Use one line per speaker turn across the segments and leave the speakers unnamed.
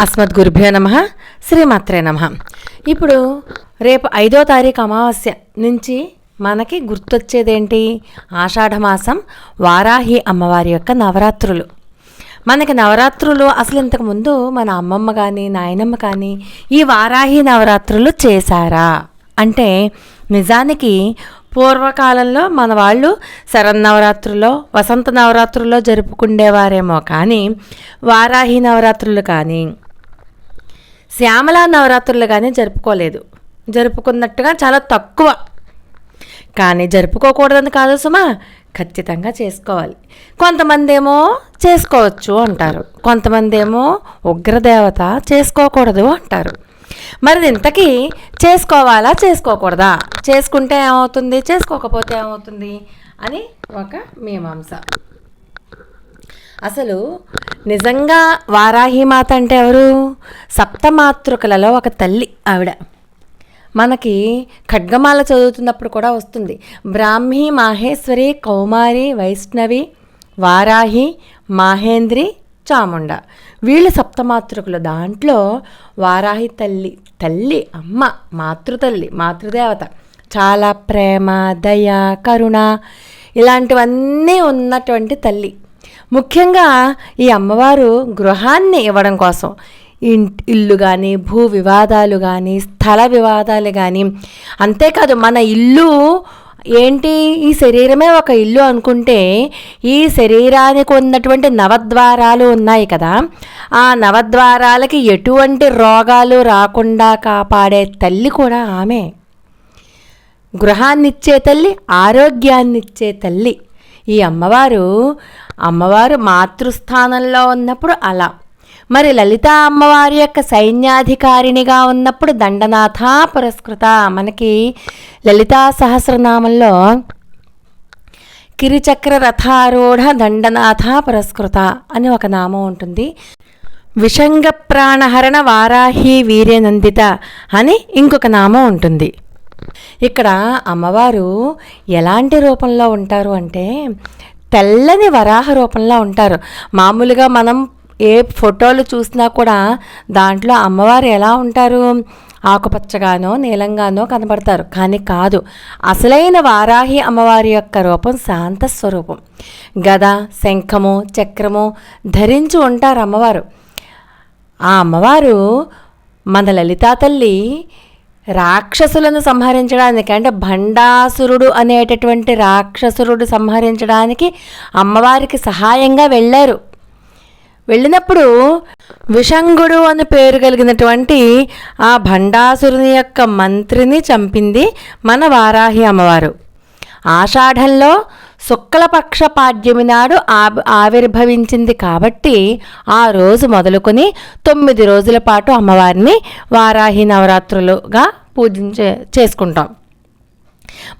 అస్మద్గురుభ్యో నమ శ్రీమాత్రే నమ. ఇప్పుడు రేపు ఐదో తారీఖు అమావాస్య నుంచి మనకి గుర్తొచ్చేదేంటి? ఆషాఢమాసం వారాహి అమ్మవారి యొక్క నవరాత్రులు. మనకి నవరాత్రులు అసలు ఇంతకుముందు మన అమ్మమ్మ కానీ నాయనమ్మ కానీ ఈ వారాహి నవరాత్రులు చేశారా? అంటే నిజానికి పూర్వకాలంలో మన వాళ్ళు శరన్నవరాత్రుల్లో వసంత నవరాత్రుల్లో జరుపుకుండేవారేమో కానీ వారాహి నవరాత్రులు కానీ శ్యామలా నవరాత్రులు కానీ జరుపుకోలేదు. జరుపుకున్నట్టుగా చాలా తక్కువ. కానీ జరుపుకోకూడదని కాదు సుమా ఖచ్చితంగా చేసుకోవాలి. కొంతమంది ఏమో చేసుకోవచ్చు అంటారు. కొంతమంది ఏమో ఉగ్రదేవత చేసుకోకూడదు అంటారు. మరి ఇంతకీ చేసుకోవాలా చేసుకోకూడదా? చేసుకుంటే ఏమవుతుంది చేసుకోకపోతే ఏమవుతుంది అని ఒక మీమాంస. అసలు నిజంగా వారాహిమాత అంటే ఎవరు? సప్తమాతృకలలో ఒక తల్లి ఆవిడ. మనకి ఖడ్గమాల చదువుతున్నప్పుడు కూడా వస్తుంది. బ్రాహ్మి మాహేశ్వరి కౌమారి వైష్ణవి వారాహి మాహేంద్రి చాముండ. వీళ్ళు సప్తమాతృకులు దాంట్లో వారాహి తల్లి తల్లి అమ్మ మాతృతల్లి మాతృదేవత. చాలా ప్రేమ దయ కరుణ ఇలాంటివన్నీ ఉన్నటువంటి తల్లి. ముఖ్యంగా ఈ అమ్మవారు గృహాన్ని ఇవ్వడం కోసం. ఇంటి ఇల్లు కానీ భూ వివాదాలు కానీ స్థల వివాదాలు కానీ అంతేకాదు మన ఇల్లు ఏంటి ఈ శరీరమే ఒక ఇల్లు అనుకుంటే ఈ శరీరానికి ఉన్నటువంటి నవద్వారాలు ఉన్నాయి కదా. ఆ నవద్వారాలకి ఎటువంటి రోగాలు రాకుండా కాపాడే తల్లి కూడా ఆమె. గృహాన్నిచ్చే తల్లి ఆరోగ్యాన్నిచ్చే తల్లి. ఈ అమ్మవారు అమ్మవారు మాతృస్థానంలో ఉన్నప్పుడు అలా. మరి లలిత అమ్మవారి యొక్క సైన్యాధికారినిగా ఉన్నప్పుడు దండనాథ పురస్కృత. మనకి లలితా సహస్రనామంలో కిరిచక్ర రథారూఢ దండనాథ పురస్కృత అని ఒక నామం ఉంటుంది. విషంగ ప్రాణహరణ వారాహి వీర్యనందిత అని ఇంకొక నామం ఉంటుంది. ఇక్కడ అమ్మవారు ఎలాంటి రూపంలో ఉంటారు అంటే తెల్లని వరాహ రూపంలో ఉంటారు. మామూలుగా మనం ఏ ఫోటోలు చూసినా కూడా దాంట్లో అమ్మవారు ఎలా ఉంటారు? ఆకుపచ్చగానో నీలంగానో కనబడతారు కానీ కాదు. అసలైన వారాహి అమ్మవారి యొక్క రూపం శాంత స్వరూపం. గద శంఖము చక్రము ధరించి ఉంటారు అమ్మవారు. ఆ అమ్మవారు మన లలితా తల్లి రాక్షసులను సంహరించడానికి అంటే భండాసురుడు అనేటటువంటి రాక్షసురుడు సంహరించడానికి అమ్మవారికి సహాయంగా వెళ్ళారు. వెళ్ళినప్పుడు విషంగుడు అని పేరు కలిగినటువంటి ఆ భండాసురుని యొక్క మంత్రిని చంపింది మన వారాహి అమ్మవారు. ఆషాఢంలో శుక్లపక్ష పాడ్యమి నాడు ఆవి ఆవిర్భవించింది కాబట్టి ఆ రోజు మొదలుకొని తొమ్మిది రోజుల పాటు అమ్మవారిని వారాహి నవరాత్రులుగా పూజించే చేసుకుంటాం.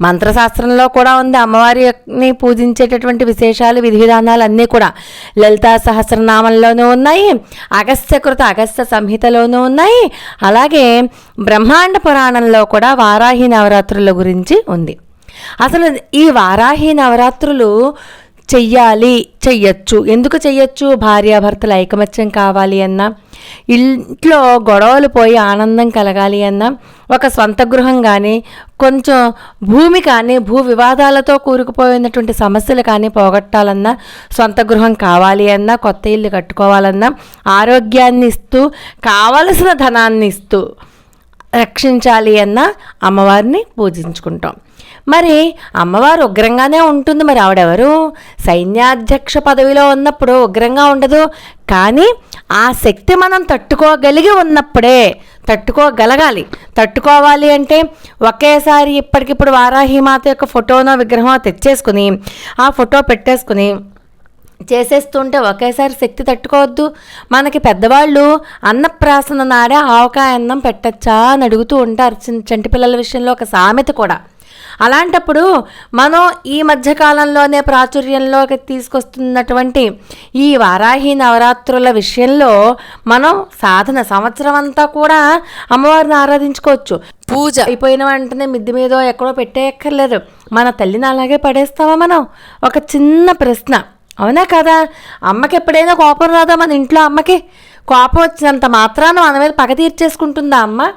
మంత్రశాస్త్రంలో కూడా ఉంది. అమ్మవారిని పూజించేటటువంటి విశేషాలు విధి విధానాలు అన్నీ కూడా లలితా సహస్రనామంలోనూ ఉన్నాయి. అగస్త్యకృత అగస్త్య సంహితలోనూ ఉన్నాయి. అలాగే బ్రహ్మాండ పురాణంలో కూడా వారాహి నవరాత్రుల గురించి ఉంది. అసలు ఈ వారాహి నవరాత్రులు చెయ్యాలి చెయ్యొచ్చు. ఎందుకు చెయ్యొచ్చు? భార్యాభర్తల ఐకమత్యం కావాలి అన్నా ఇంట్లో గొడవలు పోయి ఆనందం కలగాలి అన్నా ఒక స్వంత గృహం కానీ కొంచెం భూమి కానీ భూ వివాదాలతో కూరుకుపోయినటువంటి సమస్యలు కానీ పోగొట్టాలన్నా సొంత గృహం కావాలి అన్నా కొత్త ఇల్లు కట్టుకోవాలన్నా ఆరోగ్యాన్ని ఇస్తూ కావలసిన ధనాన్ని ఇస్తూ రక్షించాలి అన్న అమ్మవారిని పూజించుకుంటాం. మరి అమ్మవారు ఉగ్రంగానే ఉంటుంది మరి ఆవిడెవరు? సైన్యాధ్యక్ష పదవిలో ఉన్నప్పుడు ఉగ్రంగా ఉండదు కానీ ఆ శక్తి మనం తట్టుకోగలిగి ఉన్నప్పుడే తట్టుకోగలగాలి. తట్టుకోవాలి అంటే ఒకేసారి ఇప్పటికిప్పుడు వారాహిమాత యొక్క ఫోటోనో విగ్రహమో తెచ్చేసుకుని ఆ ఫోటో పెట్టేసుకుని చేసేస్తుంటే ఒకేసారి శక్తి తట్టుకోవద్దు. మనకి పెద్దవాళ్ళు అన్నప్రాసన నాడే ఆవకాయ అన్నం పెట్టచ్చా అని అడుగుతూ ఉంటారు చిన్న చంటి పిల్లల విషయంలో ఒక సామెత కూడా. అలాంటప్పుడు మనం ఈ మధ్యకాలంలోనే ప్రాచుర్యంలోకి తీసుకొస్తున్నటువంటి ఈ వారాహి నవరాత్రుల విషయంలో మనం సాధన సంవత్సరం అంతా కూడా అమ్మవారిని ఆరాధించుకోవచ్చు. పూజ. అయిపోయిన వెంటనే మిద్ది మీదో ఎక్కడో పెట్టేయక్కర్లేదు. మన తల్లిని అలాగే పడేస్తామా మనం? ఒక చిన్న ప్రశ్న. అవునా కదా? అమ్మకి ఎప్పుడైనా కోపం రాదా మన ఇంట్లో అమ్మకి? కోపం వచ్చినంత మాత్రాన మన మీద పగ తీర్చేసుకుంటుందా అమ్మ?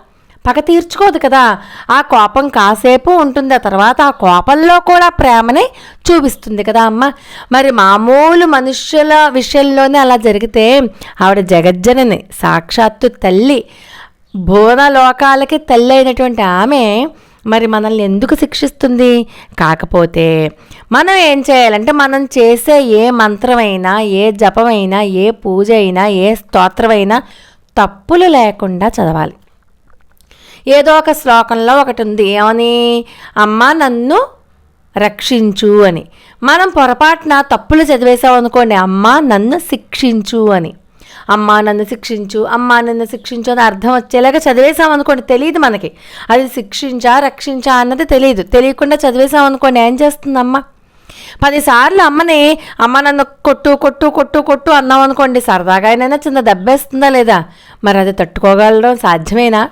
పగ తీర్చుకోదు కదా. ఆ కోపం కాసేపు ఉంటుంది ఆ తర్వాత ఆ కోపంలో కూడా ప్రేమని చూపిస్తుంది కదా అమ్మ. మరి మామూలు మనుషుల విషయంలోనే అలా జరిగితే ఆవిడ జగజ్జనని సాక్షాత్తు తల్లి భువనలోకాలకి తల్లి అయినటువంటి ఆమె మరి మనల్ని ఎందుకు శిక్షిస్తుంది? కాకపోతే మనం ఏం చేయాలంటే మనం చేసే ఏ మంత్రమైనా ఏ జపమైనా ఏ పూజ అయినా ఏ స్తోత్రమైనా తప్పులు లేకుండా చదవాలి. ఏదో ఒక శ్లోకంలో ఒకటి ఉంది. ఏమని? అమ్మ నన్ను రక్షించు అని. మనం పొరపాటున తప్పులు చదివేసాం అనుకోండి అమ్మ నన్ను శిక్షించు అని. అమ్మ నన్ను శిక్షించు అమ్మ నన్ను శిక్షించు అని అర్థం వచ్చేలాగా చదివేసాం అనుకోండి తెలియదు మనకి. అది శిక్షించా రక్షించా అన్నది తెలియదు. తెలియకుండా చదివేసాం అనుకోండి ఏం చేస్తుంది అమ్మ పదిసార్లు అమ్మని అమ్మ నన్ను కొట్టు కొట్టు కొట్టు కొట్టు అన్నాం అనుకోండి సరదాగా అయినా చిన్న దెబ్బేస్తుందా లేదా? మరి అది తట్టుకోగలడం సాధ్యమేనా?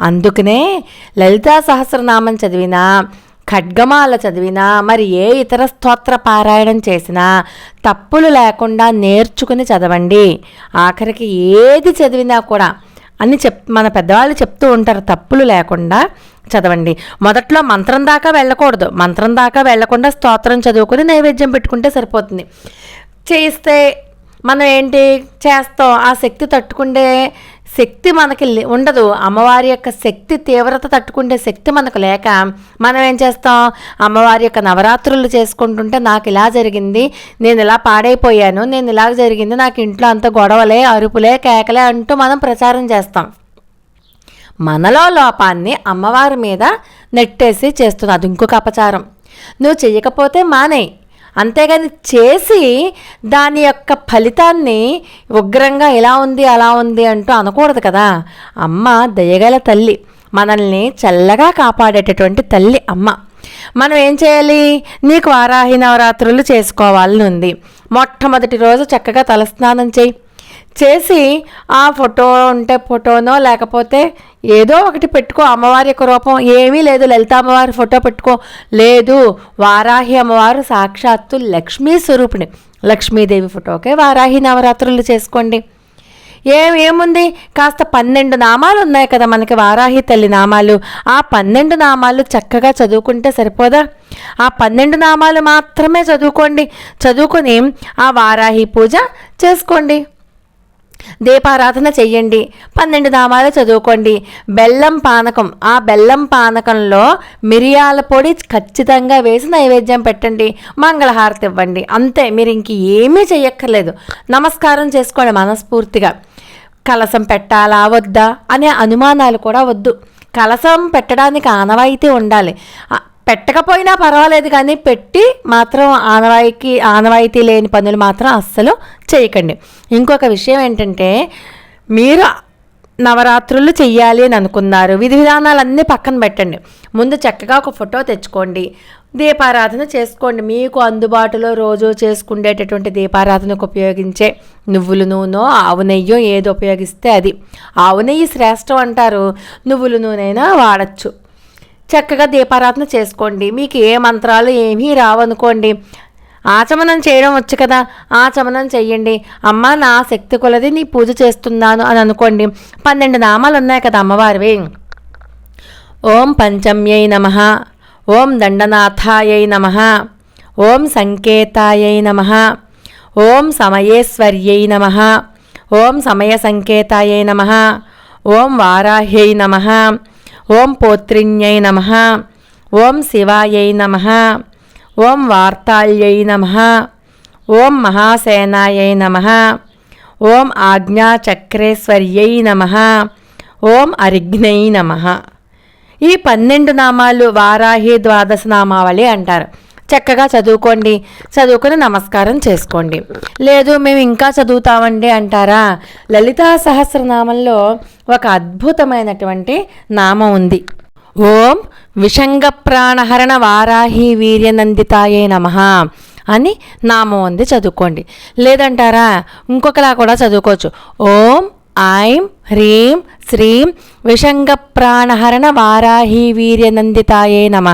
అందుకనే లలితా సహస్రనామం చదివినా ఖడ్గమాల చదివినా మరి ఏ ఇతర స్తోత్ర పారాయణం చేసినా తప్పులు లేకుండా నేర్చుకుని చదవండి. ఆఖరికి ఏది చదివినా కూడా అని చెప్ మన పెద్దవాళ్ళు చెప్తూ ఉంటారు తప్పులు లేకుండా చదవండి. మొదట్లో మంత్రం దాకా వెళ్ళకూడదు. మంత్రం దాకా వెళ్ళకుండా స్తోత్రం చదువుకుని నైవేద్యం పెట్టుకుంటే సరిపోతుంది. చేస్తే మనం ఏంటి చేస్తాం? ఆ శక్తి తట్టుకుండే శక్తి మనకి లే- ఉండదు. అమ్మవారి యొక్క శక్తి తీవ్రత తట్టుకుండే శక్తి మనకు లేక మనం ఏం చేస్తాం? అమ్మవారి యొక్క నవరాత్రులు చేసుకుంటుంటే నాకు ఇలా జరిగింది నేను ఇలా పాడైపోయాను నేను ఇలా జరిగింది నాకు ఇంట్లో అంత గొడవలే అరుపులే కేకలే అంటూ మనం ప్రచారం చేస్తాం. మనలో లోపాన్ని అమ్మవారి మీద నెట్టేసి చేస్తుంది. అది ఇంకొక అపచారం. నువ్వు చెయ్యకపోతే మానేయి. అంతేగాని చేసి దాని యొక్క ఫలితాన్ని ఉగ్రంగా ఇలా ఉంది అలా ఉంది అంటూ అనకూడదు కదా. అమ్మ దయగల తల్లి మనల్ని చల్లగా కాపాడేటటువంటి తల్లి అమ్మ. మనం ఏం చేయాలి? నీకు వారాహి నవరాత్రులు చేసుకోవాలని ఉంది. మొట్టమొదటి రోజు చక్కగా తలస్నానం చేయి. చేసి ఆ ఫోటో ఉంటే ఫోటోనో లేకపోతే ఏదో ఒకటి పెట్టుకో అమ్మవారి యొక్క రూపం ఏమీ లేదు లలిత అమ్మవారి ఫోటో పెట్టుకో. లేదు వారాహి అమ్మవారు సాక్షాత్తు లక్ష్మీ స్వరూపిణి లక్ష్మీదేవి ఫోటోకే వారాహి నవరాత్రులు చేసుకోండి. ఏం ఏముంది? కాస్త పన్నెండు నామాలు ఉన్నాయి కదా మనకి వారాహి తల్లి నామాలు. ఆ పన్నెండు నామాలు చక్కగా చదువుకుంటే సరిపోదా? ఆ పన్నెండు నామాలు మాత్రమే చదువుకోండి. చదువుకొని ఆ వారాహి పూజ చేసుకోండి. దీపారాధన చెయ్యండి. పన్నెండు నామాలు చదువుకోండి. బెల్లం పానకం. ఆ బెల్లం పానకంలో మిరియాల పొడి ఖచ్చితంగా వేసి నైవేద్యం పెట్టండి. మంగళహారతి ఇవ్వండి. అంతే. మీరు ఇంక ఏమీ చెయ్యక్కర్లేదు. నమస్కారం చేసుకోండి మనస్ఫూర్తిగా. కలసం పెట్టాలా వద్దా? అనే అనుమానాలు కూడా వద్దు. కలసం పెట్టడానికి ఆనవాయితీ ఉండాలి. పెట్టకపోయినా పర్వాలేదు కానీ పెట్టి మాత్రం ఆనవాయికి ఆనవాయితీ లేని పనులు మాత్రం అస్సలు చేయకండి. ఇంకొక విషయం ఏంటంటే మీరు నవరాత్రులు చెయ్యాలి అని అనుకున్నారు. విధి విధానాలన్నీ పక్కన పెట్టండి. ముందు చక్కగా ఒక ఫోటో తెచ్చుకోండి. దీపారాధన చేసుకోండి. మీకు అందుబాటులో రోజు చేసుకునేటటువంటి దీపారాధనకు ఉపయోగించే నువ్వుల నూనె ఆవు నెయ్యో ఏది ఉపయోగిస్తే అది. ఆవు నెయ్యి శ్రేష్టం అంటారు. నువ్వుల నూనె అయినా వాడచ్చు. చక్కగా దీపారాధన చేసుకోండి. మీకు ఏ మంత్రాలు ఏమీ రావనుకోండి. ఆచమనం చేయడం వచ్చు కదా. ఆచమనం చెయ్యండి. అమ్మ నా శక్తి కొలది నీ పూజ చేస్తున్నాను అని అనుకోండి. పన్నెండు నామాలు ఉన్నాయి కదా అమ్మవారివి. ఓం పంచమ్యై నమ. ఓం దండనాథాయై నమ. ఓం సంకేతాయై నమ. ఓం సమయేశ్వర్యై నమ. ఓం సమయ సంకేతాయై నమ. ఓం వారాహ్యై నమ. ఓం పోత్రిణ్యై నమ. ఓం శివాయై నమ. ఓం వార్తాళ్యై నమ. ఓం మహాసేనాయై నమ. ఓం ఆజ్ఞాచక్రేశ్వర్యై నమ. ఓం అరిఘ్నై నమ. ఈ పన్నెండు నామాలు వారాహి ద్వాదశ నామావళి అంటారు. చక్కగా చదువుకోండి. చదువుకుని నమస్కారం చేసుకోండి. లేదు మేము ఇంకా చదువుతామండి అంటారా? లలితా సహస్రనామంలో ఒక అద్భుతమైనటువంటి నామం ఉంది. ఓం విషంగ ప్రాణహరణ వారాహి వీర్యనందితాయే నమ అని నామం ఉంది చదువుకోండి. లేదంటారా? ఇంకొకలా కూడా చదువుకోవచ్చు. ఓం ఐం హ్రీం శ్రీం విషంగ ప్రాణహరణ వారాహి వీర్యనందితాయే నమ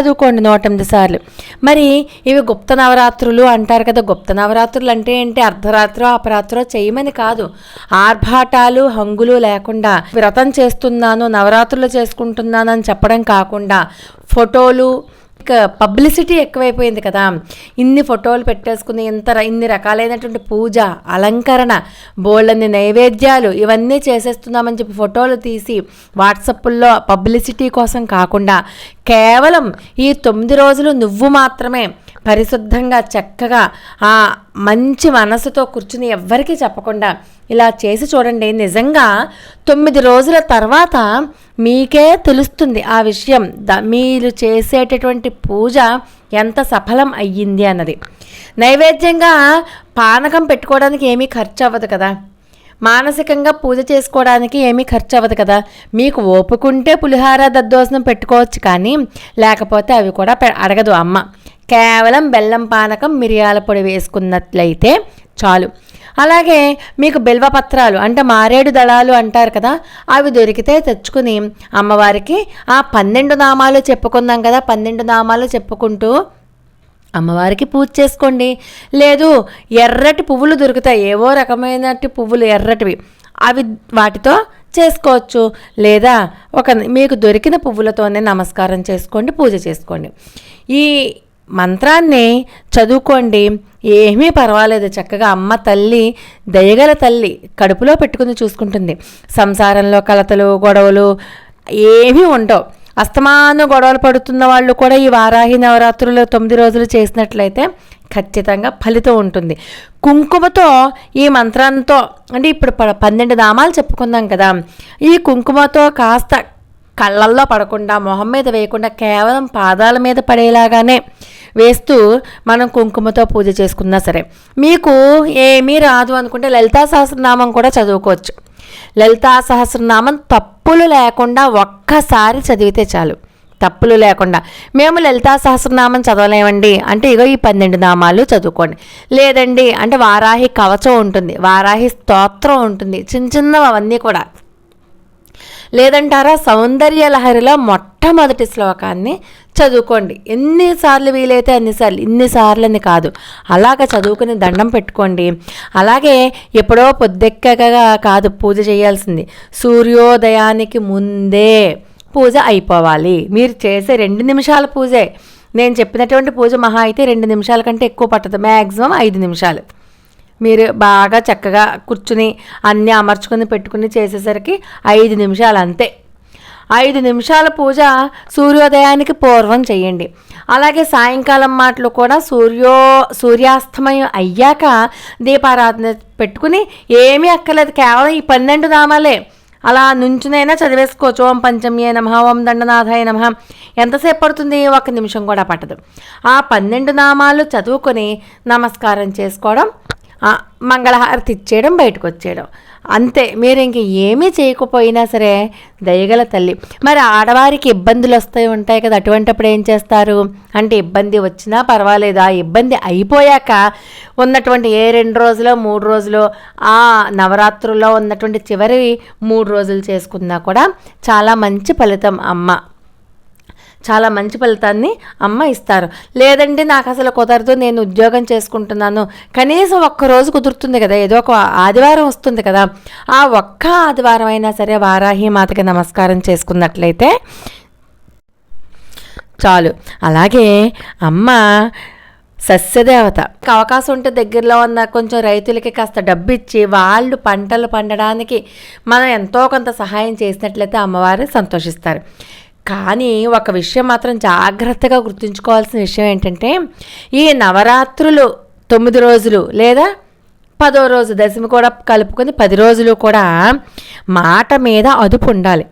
చదువుకోండి నూట ఎనిమిది సార్లు. మరి ఇవి గుప్త నవరాత్రులు అంటారు కదా. గుప్త నవరాత్రులు అంటే ఏంటి? అర్ధరాత్రో అపరాత్రో చేయమని కాదు. ఆర్భాటాలు హంగులు లేకుండా వ్రతం చేస్తున్నాను నవరాత్రులు చేసుకుంటున్నాను అని చెప్పడం కాకుండా ఫోటోలు పబ్లిసిటీ ఎక్కువైపోయింది కదా. ఇన్ని ఫోటోలు పెట్టేసుకుని ఇంత ఇన్ని రకాలైనటువంటి పూజ అలంకరణ బోళ్ళని నైవేద్యాలు ఇవన్నీ చేసేస్తున్నామని చెప్పి ఫోటోలు తీసి వాట్సప్లో పబ్లిసిటీ కోసం కాకుండా కేవలం ఈ తొమ్మిది రోజులు నువ్వు మాత్రమే పరిశుద్ధంగా చక్కగా ఆ మంచి మనసుతో కూర్చుని ఎవ్వరికీ చెప్పకుండా ఇలా చేసి చూడండి. నిజంగా తొమ్మిది రోజుల తర్వాత మీకే తెలుస్తుంది ఆ విషయం. ద మీరు చేసేటటువంటి పూజ ఎంత సఫలం అయ్యింది అన్నది. నైవేద్యంగా పానకం పెట్టుకోవడానికి ఏమీ ఖర్చు అవ్వదు కదా. మానసికంగా పూజ చేసుకోవడానికి ఏమీ ఖర్చు అవ్వదు కదా. మీకు ఓపుకుంటే పులిహార దద్దోసనం పెట్టుకోవచ్చు కానీ లేకపోతే అవి కూడా పె- అడగదు అమ్మ. కేవలం బెల్లం పానకం మిరియాల పొడి వేసుకున్నట్లయితే చాలు. అలాగే మీకు బిల్వపత్రాలు అంటే మారేడు దళాలు అంటారు కదా అవి దొరికితే తెచ్చుకుని అమ్మవారికి ఆ పన్నెండు నామాలు చెప్పుకుందాం కదా పన్నెండు నామాలు చెప్పుకుంటూ అమ్మవారికి పూజ చేసుకోండి. లేదు ఎర్రటి పువ్వులు దొరుకుతాయి ఏవో రకమైనటి పువ్వులు ఎర్రటివి అవి వాటితో చేసుకోవచ్చు. లేదా ఒక మీకు దొరికిన పువ్వులతోనే నమస్కారం చేసుకోండి పూజ చేసుకోండి. ఈ మంత్రాన్ని చదువుకోండి. ఏమీ పర్వాలేదు. చక్కగా అమ్మ తల్లి దయగల తల్లి కడుపులో పెట్టుకుని చూసుకుంటుంది. సంసారంలో కలతలు గొడవలు ఏమీ ఉండవు. అస్తమాన గొడవలు పడుతున్న వాళ్ళు కూడా ఈ వారాహి నవరాత్రులు తొమ్మిది రోజులు చేసినట్లయితే ఖచ్చితంగా ఫలితం ఉంటుంది. కుంకుమతో ఈ మంత్రంతో అంటే ఇప్పుడు పన్నెండు నామాలు చెప్పుకుందాం కదా. ఈ కుంకుమతో కాస్త కళ్ళల్లో పడకుండా మొహం మీద వేయకుండా కేవలం పాదాల మీద పడేలాగానే వేస్తూ మనం కుంకుమతో పూజ చేసుకున్నా సరే. మీకు ఏమీ రాదు అనుకుంటే లలితా సహస్రనామం కూడా చదువుకోవచ్చు. లలితా సహస్రనామం తప్పులు లేకుండా ఒక్కసారి చదివితే చాలు. తప్పులు లేకుండా. మేము లలితా సహస్రనామం చదవలేమండి. అంటే ఇగో ఈ పన్నెండు నామాలు చదువుకోండి. లేదండి అంటే వారాహి కవచం ఉంటుంది. వారాహి స్తోత్రం ఉంటుంది. చిన్న చిన్నవి అవన్నీ కూడా. లేదంటారా? సౌందర్య లహరిలో మొట్టమొదటి శ్లోకాన్ని చదువుకోండి. ఎన్నిసార్లు వీలైతే అన్నిసార్లు ఇన్నిసార్లు అని కాదు. అలాగ చదువుకుని దండం పెట్టుకోండి. అలాగే ఎప్పుడో పొద్దెక్కగా కాదు పూజ చేయాల్సింది. సూర్యోదయానికి ముందే పూజ అయిపోవాలి. మీరు చేసే రెండు నిమిషాల పూజే. నేను చెప్పినటువంటి పూజ మహా అయితే రెండు నిమిషాల కంటే ఎక్కువ పట్టదు. మ్యాక్సిమం ఐదు నిమిషాలు. మీరు బాగా చక్కగా కూర్చుని అన్నీ అమర్చుకొని పెట్టుకుని చేసేసరికి ఐదు నిమిషాలు అంతే. ఐదు నిమిషాల పూజ సూర్యోదయానికి పూర్వం చేయండి. అలాగే సాయంకాలం మాటలు కూడా సూర్యో సూర్యాస్తమయం అయ్యాక దీపారాధన పెట్టుకుని ఏమీ అక్కర్లేదు. కేవలం ఈ పన్నెండు నామాలే. అలా నుంచునైనా చదివేసుకోవచ్చు ఓం పంచమ్యే నమ ఓం దండనాథాయ నమ. ఎంతసేపు పడుతుంది? ఒక నిమిషం కూడా పట్టదు. ఆ పన్నెండు నామాలు చదువుకొని నమస్కారం చేసుకోవడం మంగళహారతి ఇచ్చేయడం బయటకు వచ్చేయడం అంతే మీరు ఇంక ఏమీ చేయకపోయినా సరే దయగల తల్లి. మరి ఆడవారికి ఇబ్బందులు వస్తాయి ఉంటాయి కదా అటువంటిప్పుడు ఏం చేస్తారు? అంటే ఇబ్బంది వచ్చినా పర్వాలేదు? ఆ ఇబ్బంది అయిపోయాక ఉన్నటువంటి ఏ రెండు రోజులో మూడు రోజులు ఆ నవరాత్రుల్లో ఉన్నటువంటి చివరి మూడు రోజులు చేసుకున్నా కూడా చాలా మంచి ఫలితం అమ్మ. చాలా మంచి ఫలితాన్ని అమ్మ ఇస్తారు. లేదంటే నాకు అసలు కుదరదు నేను ఉద్యోగం చేసుకుంటున్నాను. కనీసం ఒక్క రోజు కుదురుతుంది కదా ఏదో ఒక ఆదివారం వస్తుంది కదా. ఆ ఒక్క ఆదివారం అయినా సరే వారాహి మాతకి నమస్కారం చేసుకున్నట్లయితే చాలు. అలాగే అమ్మ సస్యదేవత. అవకాశం ఉంటే దగ్గరలో ఉన్న కొంచెం రైతులకి కాస్త డబ్బు ఇచ్చి వాళ్ళు పంటలు పండడానికి మనం ఎంతో కొంత సహాయం చేసినట్లయితే అమ్మవారు సంతోషిస్తారు. కానీ ఒక విషయం మాత్రం జాగ్రత్తగా గుర్తుంచుకోవాల్సిన విషయం ఏంటంటే ఈ నవరాత్రులు తొమ్మిది రోజులు లేదా పదో రోజు దశమి కూడా కలుపుకొని పది రోజులు కూడా మాట మీద అదుపు ఉండాలి.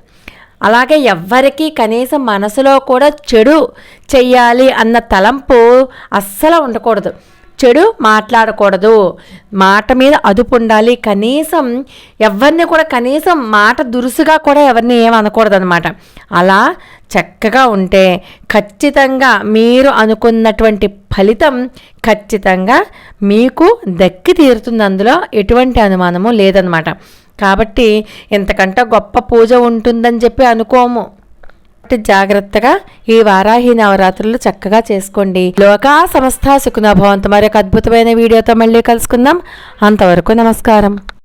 అలాగే ఎవ్వరికీ కనీసం మనసులో కూడా చెడు చెయ్యాలి అన్న తలంపు అస్సలు ఉండకూడదు. చెడు మాట్లాడకూడదు. మాట మీద అదుపు ఉండాలి. కనీసం ఎవరిని కూడా కనీసం మాట దురుసుగా కూడా ఎవరిని ఏమనకూడదు అనమాట అలా చక్కగా ఉంటే ఖచ్చితంగా మీరు అనుకున్నటువంటి ఫలితం ఖచ్చితంగా మీకు దక్కి తీరుతుంది. అందులో ఎటువంటి అనుమానము లేదనమాట కాబట్టి ఇంతకంటే గొప్ప పూజ ఉంటుందని చెప్పి అనుకోము. జాగ్రత్తగా ఈ వారాహి నవరాత్రులు చక్కగా చేసుకోండి. లోకా సమస్త సుఖనభవంతు మరొక అద్భుతమైన వీడియోతో మళ్ళీ కలుసుకుందాం. అంతవరకు నమస్కారం.